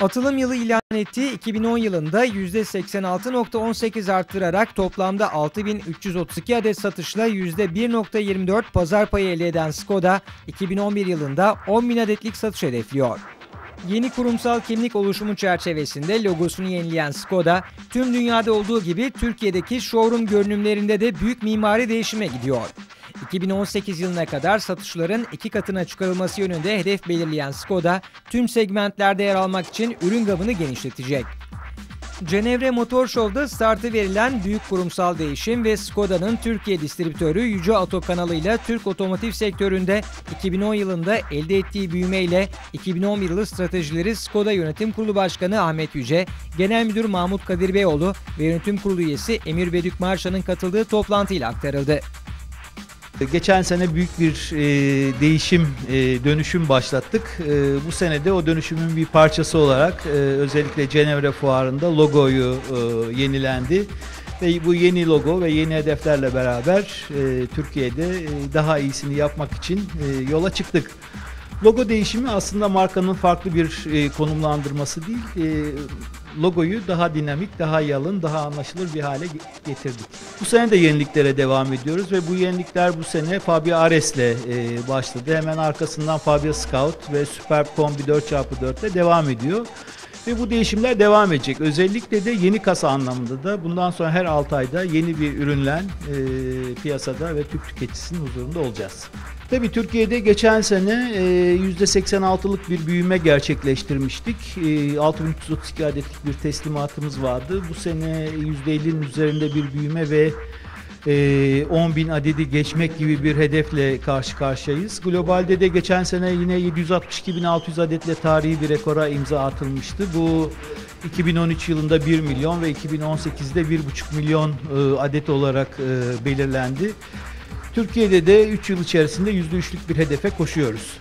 Atılım yılı ilan ettiği 2010 yılında %86.18 arttırarak toplamda 6332 adet satışla %1.24 pazar payı elde eden Skoda, 2011 yılında 10 bin adetlik satış hedefliyor. Yeni kurumsal kimlik oluşumu çerçevesinde logosunu yenileyen Skoda, tüm dünyada olduğu gibi Türkiye'deki showroom görünümlerinde de büyük mimari değişime gidiyor. 2018 yılına kadar satışların iki katına çıkarılması yönünde hedef belirleyen Skoda, tüm segmentlerde yer almak için ürün gamını genişletecek. Cenevre Motor Show'da startı verilen büyük kurumsal değişim ve Skoda'nın Türkiye distribütörü Yüce Ato kanalıyla Türk otomotiv sektöründe 2010 yılında elde ettiği büyümeyle 2011 yılı stratejileri Skoda Yönetim Kurulu Başkanı Ahmet Yüce, Genel Müdür Mahmut Kadir Beyoğlu ve Yönetim Kurulu üyesi Emir Bedük Marşa'nın katıldığı toplantıyla aktarıldı. Geçen sene büyük bir e, değişim, e, dönüşüm başlattık. E, bu sene de o dönüşümün bir parçası olarak e, özellikle Cenevre Fuarı'nda logoyu e, yenilendi. Ve bu yeni logo ve yeni hedeflerle beraber e, Türkiye'de e, daha iyisini yapmak için e, yola çıktık. Logo değişimi aslında markanın farklı bir e, konumlandırması değil. E, logoyu daha dinamik, daha yalın, daha anlaşılır bir hale getirdik. Bu sene de yeniliklere devam ediyoruz ve bu yenilikler bu sene Fabia Ares ile e, başladı. Hemen arkasından Fabia Scout ve Superb Kombi 4x4 ile devam ediyor. Ve bu değişimler devam edecek. Özellikle de yeni kasa anlamında da bundan sonra her 6 ayda yeni bir ürünle e, piyasada ve Türk tüketicisinin huzurunda olacağız. Tabii Türkiye'de geçen sene e, %86'lık bir büyüme gerçekleştirmiştik. E, 6332 adetlik bir teslimatımız vardı. Bu sene %50'nin üzerinde bir büyüme ve 10 bin adedi geçmek gibi bir hedefle karşı karşıyayız. Globalde de geçen sene yine 762.600 adetle tarihi bir rekora imza atılmıştı. Bu 2013 yılında 1 milyon ve 2018'de 1,5 milyon adet olarak belirlendi. Türkiye'de de 3 yıl içerisinde %3'lük bir hedefe koşuyoruz.